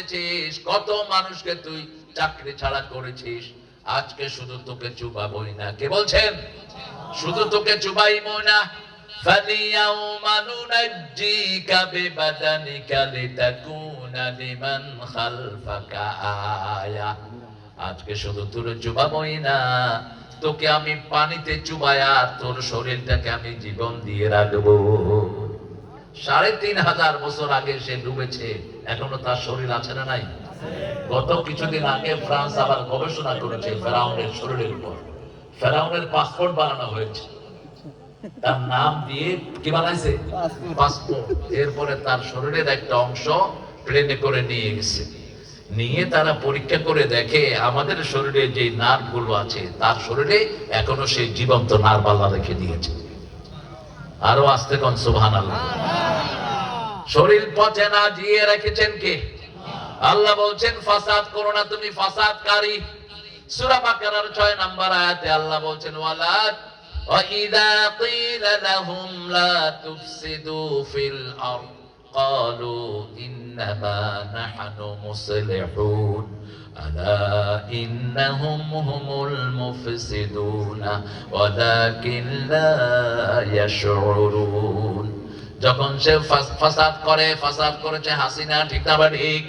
মেরেছিস কত মানুষকে তুই চাকরি ছাড়া করেছিস আজকে শুধু তোকে চুবাবই না কে বলছেন শুধু তোকে চুবাইবো না فَالْيَوْمَ نُنَجِّيكَ بِبَدَنِكَ لِتَكُونَ لِمَنْ خَلْفَكَ آيَةً আজকে শুধু তোর চুবাবই না তোকে আমি পানিতে চুবায়া তোর শরীরটাকে আমি জীবন দিয়ে রাখবো সাড়ে তিন হাজার বছর আগে সে ডুবেছে। এখনও তার শরীর আছে না নাই? গত কিছুদিন আগে ফ্রান্স আবার গবেষণা করেছে ফেরাউনের শরীরের উপর। ফেরাউনের পাসপোর্ট বানানো হয়েছে। তার নাম দিয়ে কি বানাইছে? পাসপোর্ট। এরপরে তার শরীরের একটা অংশ প্লেনে করে নিয়ে গেছে। নিয়ে তারা পরীক্ষা করে দেখে আমাদের শরীরে যে নার্ভগুলো আছে তার শরীরে এখনও সেই জীবন্ত নার্ভ আল্লাহ রেখে দিয়েছে। আরো আসতে কন সুবহান শরীর পচে না জিয়ে রেখেছেন কে আল্লাহ বলছেন ফাসাদ করো না তুমি ফাসাদকারী সূরা বাকারার 6 নম্বর আয়াতে আল্লাহ বলছেন ওয়ালা وَإِذَا قِيلَ لَهُمْ لَا تُفْسِدُوا فِي الْأَرْضِ قَالُوا إِنَّمَا نَحْنُ مُصْلِحُونَ أَلَا إِنَّهُمْ هُمُ الْمُفْسِدُونَ وَلَكِنْ لَا يَشْعُرُونَ যখন সে ফাস- ফাসাদ করে ফাসাদ করেছে হাসিনা ঠিক না বা ঠিক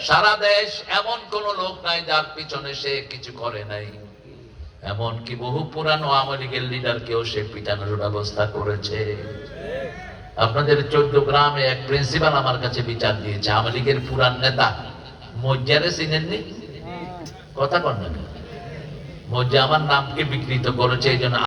সারা দেশ এমন কোন লোক নাই যার পিছনে সে কিছু করে নাই এমন কি বহু পুরানো আওয়ামী লীগের লিডারকেও সে পিটানোর ব্যবস্থা করেছে আপনাদের চোদ্দ গ্রামে এক প্রিন্সিপাল আমার কাছে বিচার দিয়েছে আওয়ামী লীগের পুরান নেতা মজ্জারে চিনেননি কথা কন মজ্জা আমার নামকে বিকৃত করেছে এই জন্য